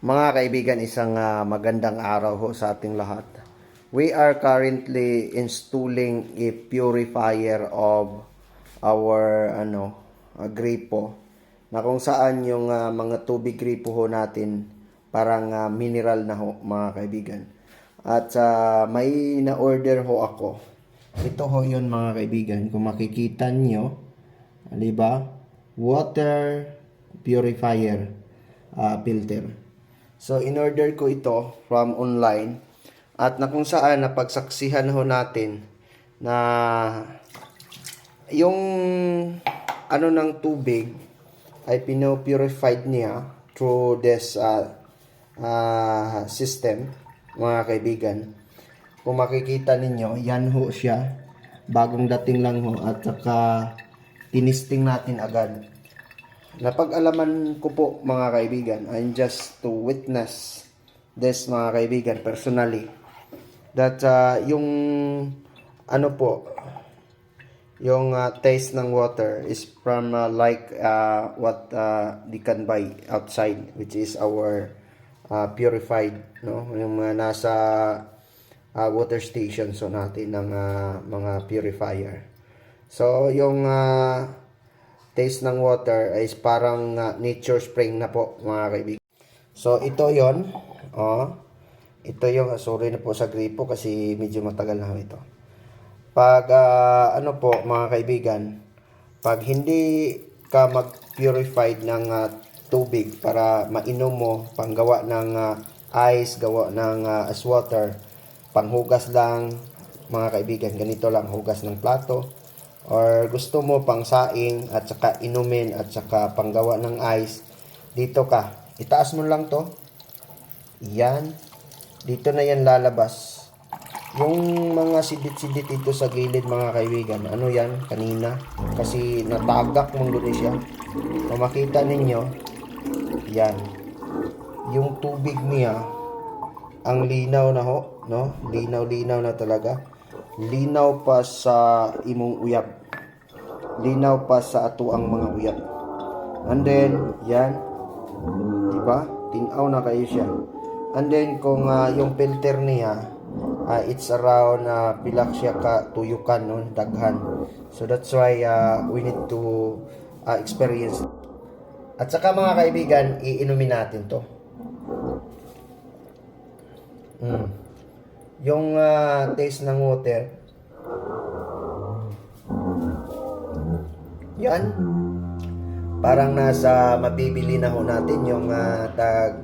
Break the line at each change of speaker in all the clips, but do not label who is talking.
Mga kaibigan, isang ah, magandang araw ho sa ating lahat. We are currently installing a purifier of our ano, ah, gripo na kung saan yung ah, mga tubig gripo ho natin parang ah, mineral na ho mga kaibigan. At ah, may na-order ho ako. Ito ho yun mga kaibigan. Kung makikita nyo, di ba? Water purifier ah, filter. So, in-order ko ito from online at na kung saan napagsaksihan ho natin na yung ano ng tubig ay pino-purified niya through this uh, uh, system, mga kaibigan. Kung makikita ninyo, yan ho siya. Bagong dating lang ho at saka tinisting natin agad. Napag-alaman ko po mga kaibigan, I'm just to witness this mga kaibigan personally that uh, yung ano po yung uh, taste ng water is from uh, like uh, what uh, they can buy outside which is our uh, purified no? Yung mga nasa uh, water station so natin ng uh, mga purifier. So yung uh, taste ng water is parang uh, nature spring na po mga kaibigan. So ito yon oh. Ito yung sorry na po sa gripo kasi medyo matagal na ito. Pag ah, ano po mga kaibigan, pag hindi ka mag-purified ng ah, tubig para mainom mo, panggawa ng ah, ice, gawa ng ah, ice water, panghugas lang mga kaibigan, ganito lang hugas ng plato or gusto mo pang saing at saka inumin at saka panggawa ng ice, dito ka. Itaas mo lang to. Yan. Dito na yan lalabas. Yung mga sidit-sidit dito sa gilid mga kaibigan, ano yan kanina? Kasi natagak mong doon siya. Kung makita ninyo, yan. Yung tubig niya, ang linaw na ho, no? Linaw-linaw na talaga. Linaw pa sa imong uyab. Linaw pa sa ato ang mga uyab. And then, yan. Diba? Tinaw na kayo siya. And then, kung ah, yung filter niya, ah, it's around uh, pilak siya ka tuyukan, no? Daghan. So, that's why ah, we need to ah, experience. At saka mga kaibigan, iinumin natin to. Mm. Yung ah, taste ng water, yan. Parang nasa mabibili na ho natin yung ah, tag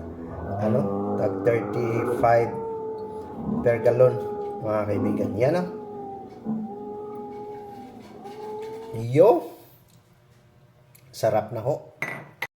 ano, tag 35 per gallon, mga kaibigan. Yan ah. Yo. Sarap na ho.